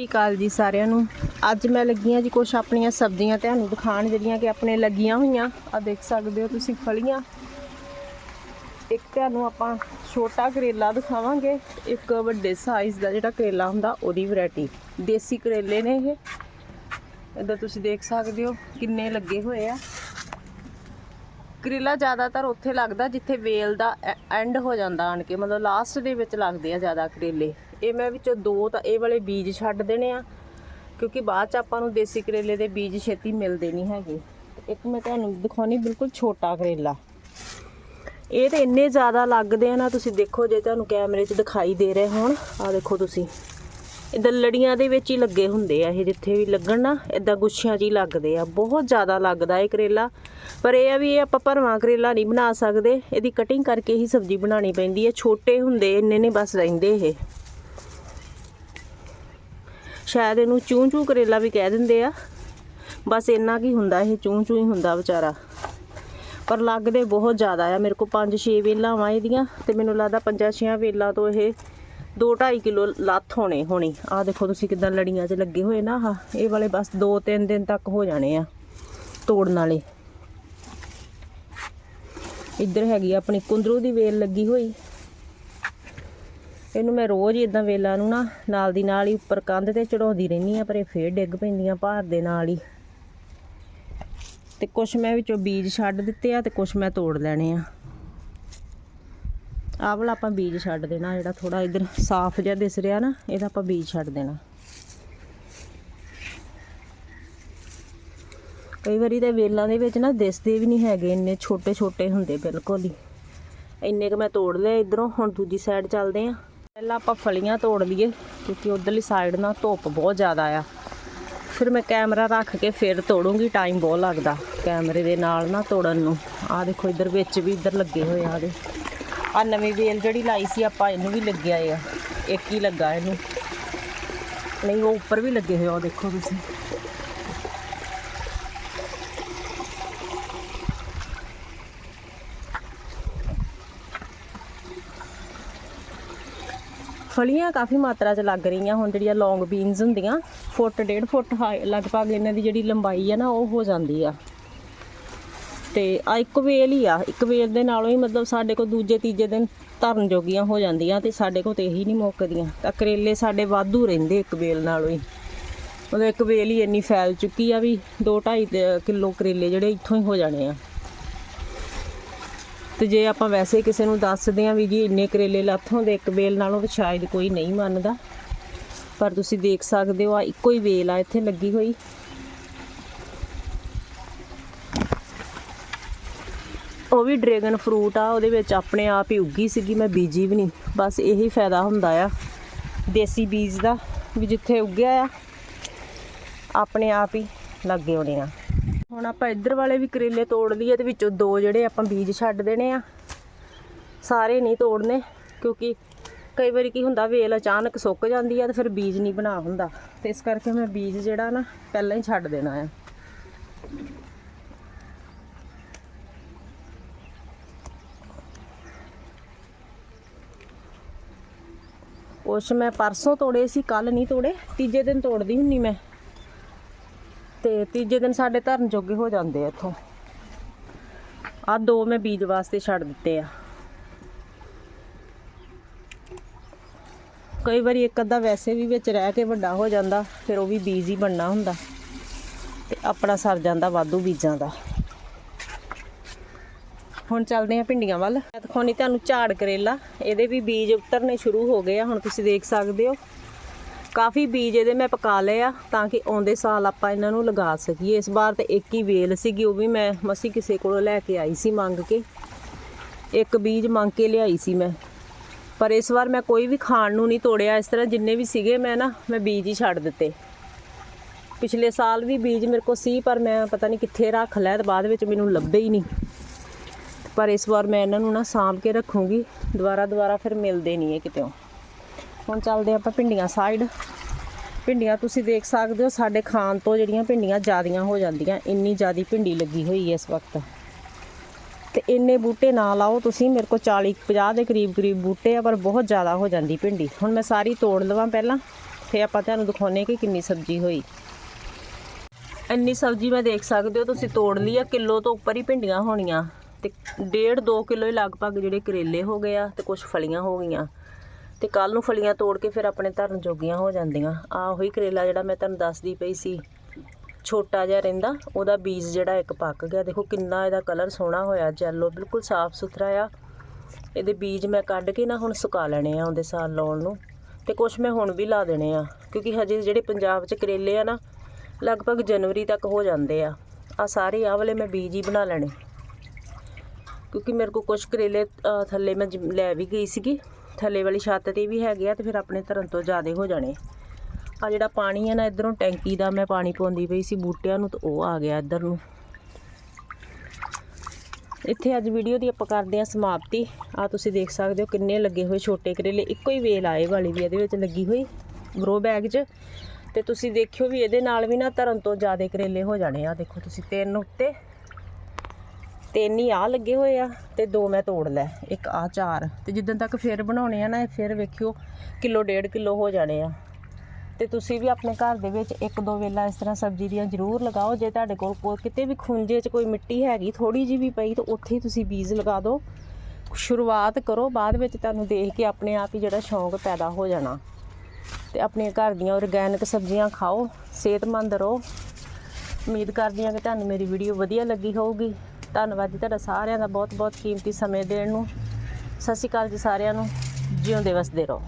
ਸਤਿ ਸ਼੍ਰੀ ਅਕਾਲ ਜੀ ਸਾਰਿਆਂ ਨੂੰ। ਅੱਜ ਮੈਂ ਲੱਗੀ ਹਾਂ ਜੀ ਕੁਝ ਆਪਣੀਆਂ ਸਬਜ਼ੀਆਂ ਤੁਹਾਨੂੰ ਦਿਖਾਣ ਜਿਹੜੀਆਂ ਕਿ ਆਪਣੇ ਲੱਗੀਆਂ ਹੋਈਆਂ। ਆ ਦੇਖ ਸਕਦੇ ਹੋ ਤੁਸੀਂ ਫਲੀਆਂ। ਇੱਕ ਤੁਹਾਨੂੰ ਆਪਾਂ ਛੋਟਾ ਕਰੇਲਾ ਦਿਖਾਵਾਂਗੇ। ਇੱਕ ਵੱਡੇ ਸਾਈਜ਼ ਦਾ ਜਿਹੜਾ ਕਰੇਲਾ ਹੁੰਦਾ, ਉਹਦੀ ਵੈਰਾਈਟੀ ਦੇਸੀ ਕਰੇਲੇ ਨੇ ਇਹ। ਇੱਧਰ ਤੁਸੀਂ ਦੇਖ ਸਕਦੇ ਹੋ ਕਿੰਨੇ ਲੱਗੇ ਹੋਏ ਆ। ਕਰੇਲਾ ਜ਼ਿਆਦਾਤਰ ਉੱਥੇ ਲੱਗਦਾ ਜਿੱਥੇ ਵੇਲ ਦਾ ਐਂਡ ਹੋ ਜਾਂਦਾ ਆਣ ਕੇ। ਮਤਲਬ ਲਾਸਟ ਦੇ ਵਿੱਚ ਲੱਗਦੇ ਆ ਜ਼ਿਆਦਾ ਕਰੇਲੇ। ਇਹ ਮੈਂ ਵਿੱਚੋਂ ਦੋ ਤਾਂ ਇਹ ਵਾਲੇ ਬੀਜ ਛੱਡ ਦੇਣੇ ਆ, ਕਿਉਂਕਿ ਬਾਅਦ ਚ ਆਪਾਂ ਨੂੰ ਦੇਸੀ ਕਰੇਲੇ ਦੇ ਬੀਜ ਛੇਤੀ ਮਿਲਦੇ ਨਹੀਂ ਹੈਗੇ। ਇੱਕ ਮੈਂ ਤੁਹਾਨੂੰ ਦਿਖਾਉਣੀ ਬਿਲਕੁਲ ਛੋਟਾ ਕਰੇਲਾ। ਇਹ ਤਾਂ ਇੰਨੇ ਜ਼ਿਆਦਾ ਲੱਗਦੇ ਆ ਨਾ, ਤੁਸੀਂ ਦੇਖੋ ਜੇ ਤੁਹਾਨੂੰ ਕੈਮਰੇ 'ਚ ਦਿਖਾਈ ਦੇ ਰਹੇ ਹੋਣ ਆ ਦੇਖੋ ਤੁਸੀਂ। ਇਦਾਂ ਲੜੀਆਂ ਦੇ ਵਿੱਚ ਹੀ ਲੱਗੇ ਹੁੰਦੇ ਆ, ਇਹ ਜਿੱਥੇ ਵੀ ਲੱਗਣ ਨਾ ਇਦਾਂ ਗੁੱਛਿਆਂ 'ਚ ਹੀ ਲੱਗਦੇ ਆ। ਬਹੁਤ ਜ਼ਿਆਦਾ ਲੱਗਦਾ ਇਹ ਕਰੇਲਾ। ਪਰ ਇਹ ਆ ਵੀ ਇਹ ਆਪਾਂ ਭਰਵਾਂ ਕਰੇਲਾ ਨਹੀਂ ਬਣਾ ਸਕਦੇ, ਇਹਦੀ ਕਟਿੰਗ ਕਰਕੇ ਹੀ ਸਬਜ਼ੀ ਬਣਾਉਣੀ ਪੈਂਦੀ ਹੈ। ਛੋਟੇ ਹੁੰਦੇ, ਇੰਨੇ ਨੇ ਬਸ ਰਹਿੰਦੇ ਇਹ। ਸ਼ਾਇਦ ਇਹਨੂੰ ਚੂੰ ਚੂੰ ਕਰੇਲਾ ਵੀ ਕਹਿ ਦਿੰਦੇ ਆ। ਬਸ ਇੰਨਾ ਕੀ ਹੁੰਦਾ, ਇਹ ਚੂੰ ਚੂੰ ਹੀ ਹੁੰਦਾ ਵਿਚਾਰਾ। ਪਰ ਲੱਗਦੇ ਬਹੁਤ ਜ਼ਿਆਦਾ ਆ। ਮੇਰੇ ਕੋਲ 5-6 ਵੇਲਾਂ ਵਾ ਇਹਦੀਆਂ ਤੇ ਮੈਨੂੰ ਲੱਗਦਾ 5-6 ਵੇਲਾਂ ਤੋਂ ਇਹ 2-2.5 ਕਿਲੋ ਲੱਥ ਹੋਣੇ ਹੋਣੀ। ਆਹ ਦੇਖੋ ਤੁਸੀਂ ਕਿਦਾਂ ਲੜੀਆਂ 'ਚ ਲੱਗੇ ਹੋਏ ਨਾ ਆਹ। ਇਹ ਵਾਲੇ ਬਸ 2-3 ਦਿਨ ਤੱਕ ਹੋ ਜਾਣੇ ਆ ਤੋੜਨ ਵਾਲੇ। ਇੱਧਰ ਹੈਗੀ ਆ ਆਪਣੀ ਕੁੰਦਰੂ ਦੀ ਵੇਲ ਲੱਗੀ ਹੋਈ। ਇਹਨੂੰ ਮੈਂ ਰੋਜ਼ ਹੀ ਇਦਾਂ ਵੇਲਾਂ ਨੂੰ ਨਾ ਨਾਲ ਦੀ ਨਾਲ ਹੀ ਉੱਪਰ ਕੰਧ ਤੇ ਚੜਾਉਂਦੀ ਰਹਿੰਦੀ ਆ ਪਰ ਇਹ ਫੇਰ ਡਿੱਗ ਪੈਂਦੀਆਂ ਭਾਰ ਦੇ ਨਾਲ ਹੀ। ਤੇ ਕੁਛ ਮੈਂ ਵਿੱਚੋਂ ਬੀਜ ਛੱਡ ਦਿੱਤੇ ਆ ਤੇ ਕੁਛ ਮੈਂ ਤੋੜ ਲੈਣੇ ਆ। ਆਹ ਵਾਲਾ ਆਪਾਂ ਬੀਜ ਛੱਡ ਦੇਣਾ, ਜਿਹੜਾ ਥੋੜਾ ਇਧਰ ਸਾਫ਼ ਜਿਹਾ ਦਿਸ ਰਿਹਾ ਨਾ, ਇਹਦਾ ਆਪਾਂ ਬੀਜ ਛੱਡ ਦੇਣਾ। ਕਈ ਵਾਰੀ ਤਾਂ ਵੇਲਾਂ ਦੇ ਵਿੱਚ ਨਾ ਦਿਸਦੇ ਵੀ ਨਹੀਂ ਹੈਗੇ, ਇੰਨੇ ਛੋਟੇ ਛੋਟੇ ਹੁੰਦੇ ਬਿਲਕੁਲ ਹੀ। ਇੰਨੇ ਕ ਮੈਂ ਤੋੜ ਲਿਆ ਇਧਰੋਂ, ਹੁਣ ਦੂਜੀ ਸਾਈਡ ਚੱਲਦੇ ਆ ਪਹਿਲਾਂ ਆਪਾਂ ਫਲੀਆਂ ਤੋੜ ਲਈਏ, ਕਿਉਂਕਿ ਉਧਰਲੀ ਸਾਈਡ ਨਾ ਧੁੱਪ ਬਹੁਤ ਜ਼ਿਆਦਾ ਆ। ਫਿਰ ਮੈਂ ਕੈਮਰਾ ਰੱਖ ਕੇ ਫਿਰ ਤੋੜੂੰਗੀ ਟਾਈਮ ਬਹੁਤ ਲੱਗਦਾ ਕੈਮਰੇ ਦੇ ਨਾਲ ਨਾ ਤੋੜਨ ਨੂੰ। ਆਹ ਦੇਖੋ, ਇੱਧਰ ਵਿੱਚ ਵੀ ਇੱਧਰ ਲੱਗੇ ਹੋਏ ਆ ਦੇ ਆ ਨਵੀਂ ਵੇਲ ਜਿਹੜੀ ਲਾਈ ਸੀ ਆਪਾਂ, ਇਹਨੂੰ ਵੀ ਲੱਗਿਆ ਆ। ਇੱਕ ਹੀ ਲੱਗਾ ਇਹਨੂੰ। ਨਹੀਂ, ਉਹ ਉੱਪਰ ਵੀ ਲੱਗੇ ਹੋਏ ਆ ਉਹ ਦੇਖੋ ਤੁਸੀਂ। ਫਲੀਆਂ ਕਾਫੀ ਮਾਤਰਾ 'ਚ ਲੱਗ ਰਹੀਆਂ, ਹੁਣ ਜਿਹੜੀਆਂ ਲੌਂਗ ਬੀਨਸ ਹੁੰਦੀਆਂ, ਫੁੱਟ, ਡੇਢ ਫੁੱਟ ਹਾਈ, ਲਗਭਗ ਇਹਨਾਂ ਦੀ ਜਿਹੜੀ ਲੰਬਾਈ ਆ ਨਾ, ਉਹ ਹੋ ਜਾਂਦੀ ਆ। ਤੇ ਆ ਇੱਕ ਵੇਲ ਹੀ ਆ, ਇੱਕ ਵੇਲ ਦੇ ਨਾਲੋਂ ਹੀ ਮਤਲਬ ਸਾਡੇ ਕੋਲ ਦੂਜੇ, ਤੀਜੇ ਦਿਨ ਧਰਨ ਜੋਗੀਆਂ ਹੋ ਜਾਂਦੀਆਂ ਤੇ ਸਾਡੇ ਕੋਲ ਤੇ ਇਹੀ ਨਹੀਂ ਮੁੱਕਦੀਆਂ। ਤਾਂ ਕਰੇਲੇ ਸਾਡੇ ਵਾਧੂ ਰਹਿੰਦੇ ਇੱਕ ਵੇਲ ਨਾਲੋਂ ਹੀ। ਮਤਲਬ ਇੱਕ ਵੇਲ ਹੀ ਇੰਨੀ ਫੈਲ ਚੁੱਕੀ ਆ ਵੀ 2.5 ਕਿਲੋ ਕਰੇਲੇ ਜਿਹੜੇ ਇੱਥੋਂ ਹੀ ਹੋ ਜਾਣੇ ਆ। ਤੇ ਜੇ ਆਪਾਂ ਵੈਸੇ ਕਿਸੇ ਨੂੰ ਦੱਸਦੇ ਆ ਵੀ ਜੀ ਇੰਨੇ ਕਰੇਲੇ ਲੱਥੋਂ ਦੇ ਇੱਕ ਵੇਲ ਨਾਲੋਂ ਤਾਂ ਸ਼ਾਇਦ ਕੋਈ ਨਹੀਂ ਮੰਨਦਾ। ਪਰ ਤੁਸੀਂ ਦੇਖ ਸਕਦੇ ਹੋ, ਆ ਇੱਕੋ ਹੀ ਵੇਲ ਆ, ਇੱਥੇ ਲੱਗੀ ਹੋਈ। ਉਹ ਵੀ ਡਰੈਗਨ ਫਰੂਟ ਆ, ਉਹਦੇ ਵਿੱਚ ਆਪਣੇ ਆਪ ਹੀ ਉੱਗੀ ਸੀਗੀ, ਮੈਂ ਬੀਜੀ ਵੀ ਨਹੀਂ। ਬਸ ਇਹੀ ਫਾਇਦਾ ਹੁੰਦਾ ਆ, ਦੇਸੀ ਬੀਜ ਦਾ, ਵੀ ਜਿੱਥੇ ਉੱਗਿਆ ਆ, ਆਪਣੇ ਆਪ ਹੀ ਲੱਗੇ ਹੋਣੇ ਆ। ਹੁਣ ਆਪਾਂ ਇੱਧਰ ਵਾਲੇ ਵੀ ਕਰੇਲੇ ਤੋੜ ਲਈਏ ਤੇ ਵਿੱਚੋਂ ਦੋ ਜਿਹੜੇ ਆਪਾਂ ਬੀਜ ਛੱਡ ਦੇਣੇ ਆ। ਸਾਰੇ ਨਹੀਂ ਤੋੜਨੇ, ਕਿਉਂਕਿ ਕਈ ਵਾਰੀ ਕੀ ਹੁੰਦਾ, ਵੇਲ ਅਚਾਨਕ ਸੁੱਕ ਜਾਂਦੀ ਆ ਤੇ ਫਿਰ ਬੀਜ ਨਹੀਂ ਬਣਾ ਹੁੰਦਾ। ਤੇ ਇਸ ਕਰਕੇ ਮੈਂ ਬੀਜ ਜਿਹੜਾ ਨਾ ਪਹਿਲਾਂ ਹੀ ਛੱਡ ਦੇਣਾ ਆ। ਕੁਛ ਮੈਂ ਪਰਸੋਂ ਤੋੜੇ ਸੀ ਕੱਲ ਨਹੀਂ ਤੋੜੇ, ਤੀਜੇ ਦਿਨ ਤੋੜਦੀ ਹੁੰਨੀ ਮੈਂ। ਤੇ ਤੀਜੇ ਦਿਨ ਸਾਡੇ ਧਰਨ ਜੋਗੇ ਹੋ ਜਾਂਦੇ ਆ ਇੱਥੋਂ। ਆ ਦੋ ਮੈਂ ਬੀਜ ਵਾਸਤੇ ਛੱਡ ਦਿੱਤੇ ਆ। ਕਈ ਵਾਰੀ ਇੱਕ ਅੱਧਾ ਵੈਸੇ ਵੀ ਵਿੱਚ ਰਹਿ ਕੇ ਵੱਡਾ ਹੋ ਜਾਂਦਾ, ਫਿਰ ਉਹ ਵੀ ਬੀਜ ਹੀ ਬਣਨਾ ਹੁੰਦਾ। ਤੇ ਆਪਣਾ ਸਰ ਜਾਂਦਾ ਵਾਧੂ ਬੀਜਾਂ ਦਾ। ਹੁਣ ਚੱਲਦੇ ਆ ਭਿੰਡੀਆਂ ਵੱਲ। ਮੈਂ ਦਿਖਾਉਣੀ ਤੁਹਾਨੂੰ ਝਾੜ ਕਰੇਲਾ, ਇਹਦੇ ਵੀ ਬੀਜ ਉਤਰਨੇ ਸ਼ੁਰੂ ਹੋ ਗਏ ਆ, ਹੁਣ ਤੁਸੀਂ ਦੇਖ ਸਕਦੇ ਹੋ। ਕਾਫੀ ਬੀਜ ਇਹਦੇ ਮੈਂ ਪਕਾ ਲਏ ਆ ਤਾਂ ਕਿ ਆਉਂਦੇ ਸਾਲ ਆਪਾਂ ਇਹਨਾਂ ਨੂੰ ਲਗਾ ਸਕੀਏ। ਇਸ ਵਾਰ ਤੇ ਇੱਕ ਹੀ ਵੇਲ ਸੀਗੀ, ਉਹ ਵੀ ਮੈਂ ਮਸੀ ਕਿਸੇ ਕੋਲੋਂ ਲੈ ਕੇ ਆਈ ਸੀ ਮੰਗ ਕੇ। ਇੱਕ ਬੀਜ ਮੰਗ ਕੇ ਲਿਆਈ ਸੀ ਮੈਂ। ਪਰ ਇਸ ਵਾਰ ਮੈਂ ਕੋਈ ਵੀ ਖਾਣ ਨੂੰ ਨਹੀਂ ਤੋੜਿਆ। ਇਸ ਤਰ੍ਹਾਂ ਜਿੰਨੇ ਵੀ ਸੀਗੇ ਮੈਂ ਨਾ, ਮੈਂ ਬੀਜ ਹੀ ਛੱਡ ਦਿੱਤੇ। ਪਿਛਲੇ ਸਾਲ ਵੀ ਬੀਜ ਮੇਰੇ ਕੋਲ ਸੀ, ਪਰ ਮੈਂ ਪਤਾ ਨਹੀਂ ਕਿੱਥੇ ਰੱਖ ਲਿਆ ਤੇ ਬਾਅਦ ਵਿੱਚ ਮੈਨੂੰ ਲੱਭੇ ਹੀ ਨਹੀਂ। ਪਰ ਇਸ ਵਾਰ ਮੈਂ ਇਹਨਾਂ ਨੂੰ ਨਾ ਸਾਂਭ ਕੇ ਰੱਖੂੰਗੀ। ਦੁਬਾਰਾ ਦੁਬਾਰਾ ਫਿਰ ਮਿਲਦੇ ਨਹੀਂ ਇਹ ਕਿਤੇ ਹੁਣ ਚੱਲਦੇ ਆਪਾਂ ਭਿੰਡੀਆਂ ਸਾਈਡ ਭਿੰਡੀਆਂ ਤੁਸੀਂ ਦੇਖ ਸਕਦੇ ਹੋ, ਸਾਡੇ ਖਾਣ ਤੋਂ ਜਿਹੜੀਆਂ ਭਿੰਡੀਆਂ ਜ਼ਿਆਦੀਆਂ ਹੋ ਜਾਂਦੀਆਂ, ਇੰਨੀ ਜ਼ਿਆਦੀ ਭਿੰਡੀ ਲੱਗੀ ਹੋਈ ਹੈ ਇਸ ਵਕਤ। ਤੇ ਇੰਨੇ ਬੂਟੇ ਨਾ ਲਾਓ ਤੁਸੀਂ, ਮੇਰੇ ਕੋਲ 40 50 ਦੇ ਕਰੀਬ ਕਰੀਬ ਬੂਟੇ ਆ, ਪਰ ਬਹੁਤ ਜ਼ਿਆਦਾ ਹੋ ਜਾਂਦੀ ਭਿੰਡੀ। ਹੁਣ ਮੈਂ ਸਾਰੀ ਤੋੜ ਲਵਾਂ ਪਹਿਲਾਂ ਫੇ ਆਪਾਂ ਤੁਹਾਨੂੰ ਦਿਖਾਉਨੇ ਕਿ ਕਿੰਨੀ ਸਬਜ਼ੀ ਹੋਈ। ਇੰਨੀ ਸਬਜ਼ੀ ਮੈਂ ਦੇਖ ਸਕਦੇ ਹੋ, ਤੁਸੀਂ ਤੋੜ ਲਈ ਆ, ਕਿਲੋ ਤੋਂ ਉੱਪਰ ਹੀ ਭਿੰਡੀਆਂ ਹੋਣੀਆਂ। ਤੇ ਡੇਢ 2 ਕਿਲੋ ਹੀ ਲਗਭਗ ਜਿਹੜੇ ਕਰੇਲੇ ਹੋ ਗਏ ਆ, ਤੇ ਕੁਝ ਫਲੀਆਂ ਹੋ ਗਈਆਂ। ਤੇ ਕੱਲ ਨੂੰ ਫਲੀਆਂ ਤੋੜ ਕੇ ਫਿਰ ਆਪਣੇ ਧਰਨ ਜੋਗੀਆਂ ਹੋ ਜਾਂਦੀਆਂ। ਆ ਉਹੀ ਕਰੇਲਾ ਜਿਹੜਾ ਮੈਂ ਤੁਹਾਨੂੰ ਦੱਸਦੀ ਪਈ ਸੀ। ਛੋਟਾ ਜਿਹਾ ਰਹਿੰਦਾ, ਉਹਦਾ ਬੀਜ ਜਿਹੜਾ ਇੱਕ ਪੱਕ ਗਿਆ। ਦੇਖੋ ਕਿੰਨਾ ਇਹਦਾ ਕਲਰ ਸੋਹਣਾ ਹੋਇਆ ਜੈਲੋ ਬਿਲਕੁਲ ਸਾਫ਼ ਸੁਥਰਾ ਆ। ਇਹਦੇ ਬੀਜ ਮੈਂ ਕੱਢ ਕੇ ਨਾ ਹੁਣ ਸੁਕਾ ਲੈਣੇ ਆ ਉਹਦੇ ਸਾਲ ਲਾਉਣ ਨੂੰ। ਤੇ ਕੁਝ ਮੈਂ ਹੁਣ ਵੀ ਲਾ ਦੇਣੇ ਆ, ਕਿਉਂਕਿ ਹਜੇ ਜਿਹੜੇ ਪੰਜਾਬ 'ਚ ਕਰੇਲੇ ਆ ਨਾ, ਲਗਭਗ ਜਨਵਰੀ ਤੱਕ ਹੋ ਜਾਂਦੇ ਆ। ਆ ਸਾਰੇ ਆਹ ਵਾਲੇ ਮੈਂ ਬੀਜ ਹੀ ਬਣਾ ਲੈਣੇ। ਕਿਉਂਕਿ ਮੇਰੇ ਕੋਲ ਕੁਝ ਕਰੇਲੇ ਥੱਲੇ ਮੈਂ ਜ- ਲੈ ਵੀ ਗਈ ਸੀਗੀ। ਥੱਲੇ ਵਾਲੀ ਛੱਤ ਤੇ ਵੀ ਹੈਗੇ ਆ ਤੇ ਫਿਰ ਆਪਣੇ ਧਰਨ ਤੋਂ ਜ਼ਿਆਦੇ ਹੋ ਜਾਣੇ। ਆ ਜਿਹੜਾ ਪਾਣੀ ਹੈ ਨਾ ਇਧਰੋਂ ਟੈਂਕੀ ਦਾ ਮੈਂ ਪਾਣੀ ਪਾਉਂਦੀ ਪਈ ਸੀ ਬੂਟਿਆਂ ਨੂੰ ਤਾਂ ਉਹ ਆ ਗਿਆ ਇੱਧਰ ਨੂੰ। ਇੱਥੇ ਅੱਜ ਵੀਡੀਓ ਦੀ ਆਪਾਂ ਕਰਦੇ ਹਾਂ ਸਮਾਪਤੀ। ਆ ਤੁਸੀਂ ਦੇਖ ਸਕਦੇ ਹੋ ਕਿੰਨੇ ਲੱਗੇ ਹੋਏ ਛੋਟੇ ਕਰੇਲੇ। ਇੱਕੋ ਹੀ ਵੇਲ ਆਏ ਵਾਲੀ ਵੀ ਇਹਦੇ ਵਿੱਚ ਲੱਗੀ ਹੋਈ ਗਰੋ ਬੈਗ 'ਚ। ਤੇ ਤੁਸੀਂ ਦੇਖਿਓ ਵੀ ਇਹਦੇ ਨਾਲ ਵੀ ਨਾ ਧਰਨ ਤੋਂ ਜ਼ਿਆਦਾ ਕਰੇਲੇ ਹੋ ਜਾਣੇ ਆ। ਦੇਖੋ ਤੁਸੀਂ ਤਿੰਨ ਉੱਤੇ ਤਿੰਨ ਹੀ ਆ ਲੱਗੇ ਹੋਏ ਆ ਤੇ ਦੋ ਮੈਂ ਤੋੜ ਲੈ, ਇੱਕ ਆ ਚਾਰ। ਤੇ ਜਿੱਦਣ ਤੱਕ ਫਿਰ ਬਣਾਉਣੇ ਆ ਨਾ, ਇਹ ਫਿਰ ਵੇਖਿਓ ਕਿਲੋ ਡੇਢ ਕਿਲੋ ਹੋ ਜਾਣੇ ਆ। ਤੇ ਤੁਸੀਂ ਵੀ ਆਪਣੇ ਘਰ ਦੇ ਵਿੱਚ ਇੱਕ ਦੋ ਵੇਲਾ ਇਸ ਤਰ੍ਹਾਂ ਸਬਜ਼ੀ ਦੀਆਂ ਜ਼ਰੂਰ ਲਗਾਓ। ਜੇ ਤੁਹਾਡੇ ਕੋਲ ਕੋਈ ਕਿਤੇ ਵੀ ਖੁੰਝੇ 'ਚ ਕੋਈ ਮਿੱਟੀ ਹੈਗੀ ਥੋੜੀ ਜਿਹੀ ਵੀ ਪਈ, ਤਾਂ ਉੱਥੇ ਹੀ ਤੁਸੀਂ ਬੀਜ ਲਗਾ ਦਿਓ। ਸ਼ੁਰੂਆਤ ਕਰੋ, ਬਾਅਦ ਵਿੱਚ ਤੁਹਾਨੂੰ ਦੇਖ ਕੇ ਆਪਣੇ ਆਪ ਹੀ ਜਿਹੜਾ ਸ਼ੌਂਕ ਪੈਦਾ ਹੋ ਜਾਣਾ। ਤੇ ਆਪਣੀਆਂ ਘਰ ਦੀਆਂ ਔਰਗੈਨਿਕ ਸਬਜ਼ੀਆਂ ਖਾਓ, ਸਿਹਤਮੰਦ ਰਹੋ। ਉਮੀਦ ਕਰਦੀ ਹਾਂ ਕਿ ਤੁਹਾਨੂੰ ਮੇਰੀ ਵੀਡੀਓ ਵਧੀਆ ਲੱਗੀ ਹੋਊਗੀ। ਧੰਨਵਾਦ ਜੀ ਤੁਹਾਡਾ ਸਾਰਿਆਂ ਦਾ ਬਹੁਤ ਬਹੁਤ ਕੀਮਤੀ ਸਮੇਂ ਦੇਣ ਨੂੰ। ਸਤਿ ਸ਼੍ਰੀ ਅਕਾਲ ਜੀ ਸਾਰਿਆਂ ਨੂੰ। ਜਿਉਂਦੇ ਵਸਦੇ ਰਹੋ।